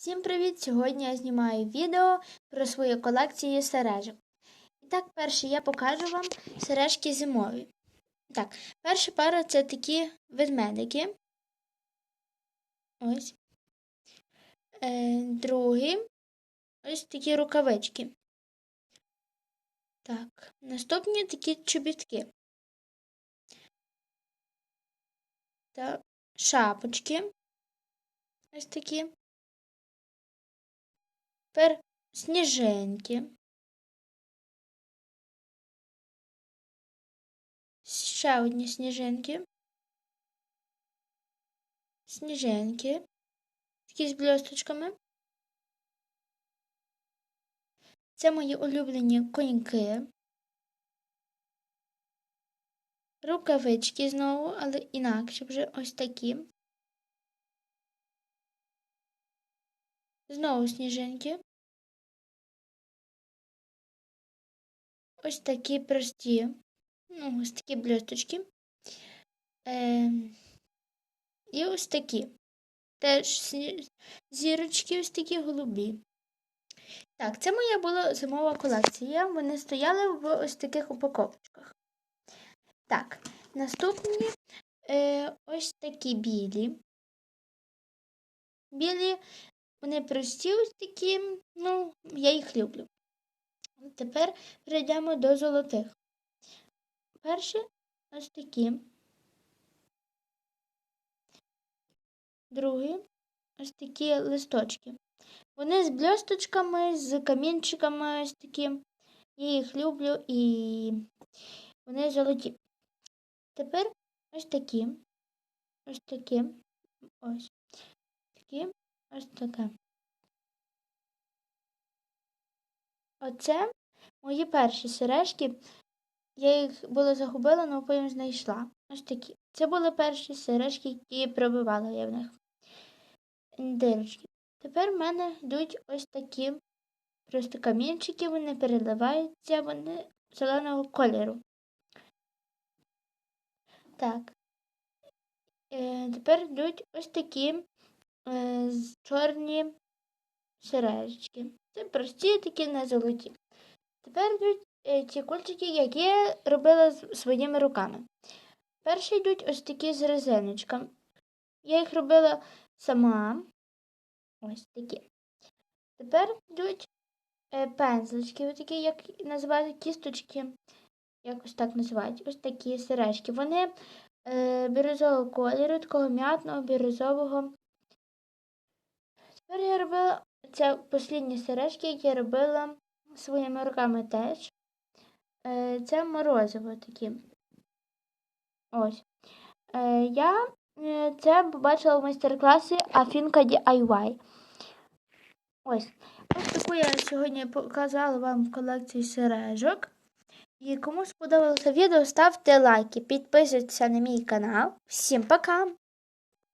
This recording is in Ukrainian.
Всім привіт! Сьогодні я знімаю відео про свою колекцію сережок. І так, перше я покажу вам сережки зимові. Так, перша пара це такі ведмедики. Ось. Е, другий ось такі рукавички. Так, наступні такі чобітки. Та шапочки. Ось такі. Тепер сніжинки. Ще одні сніжинки. Сніжинки. Такі з блісточками. Це мої улюблені коньки. Рукавички знову, але інакше вже ось такі. Знову сніжинки. Ось такі прості, ну, ось такі блісточки. Е, і ось такі. Теж зірочки ось такі голубі. Так, це моя була зимова колекція. Вони стояли в ось таких упаковочках. Так, наступні е, ось такі білі. Білі вони прості ось такі, ну, я їх люблю. Тепер перейдемо до золотих. Перші ось такі. Другі ось такі листочки. Вони з бльосточками, з камінчиками ось такі. Я їх люблю і вони золоті. Тепер ось такі. Ось такі. Ось такі. Ось таке. Оце мої перші сережки. Я їх була загубила, але потім знайшла. Ось такі. Це були перші сережки, які пробивала я в них. Дирочки. Тепер в мене йдуть ось такі просто камінчики, вони переливаються, вони зеленого кольору. Так. Е, Тепер йдуть ось такі е, чорні сережечки. Це прості такі не золоті. Тепер йдуть е, ті кульчики, які я робила своїми руками. Перші йдуть ось такі з резиночками. Я їх робила сама. Ось такі. Тепер йдуть е, пензлички, ось такі, як називають кісточки, якось так називають. Ось такі сережки. Вони е, бірюзового кольору, такого м'ятного, бірюзового. Я робила це останні сережки, які робила своїми руками теж. Е, це морозиво такі. Ось. Е, я е, це побачила в майстер-класі Афінка DIY. Ось. Ось таку я сьогодні показала вам в колекції сережок. І кому сподобалося відео, ставте лайки, підписуйтесь на мій канал. Всім пока!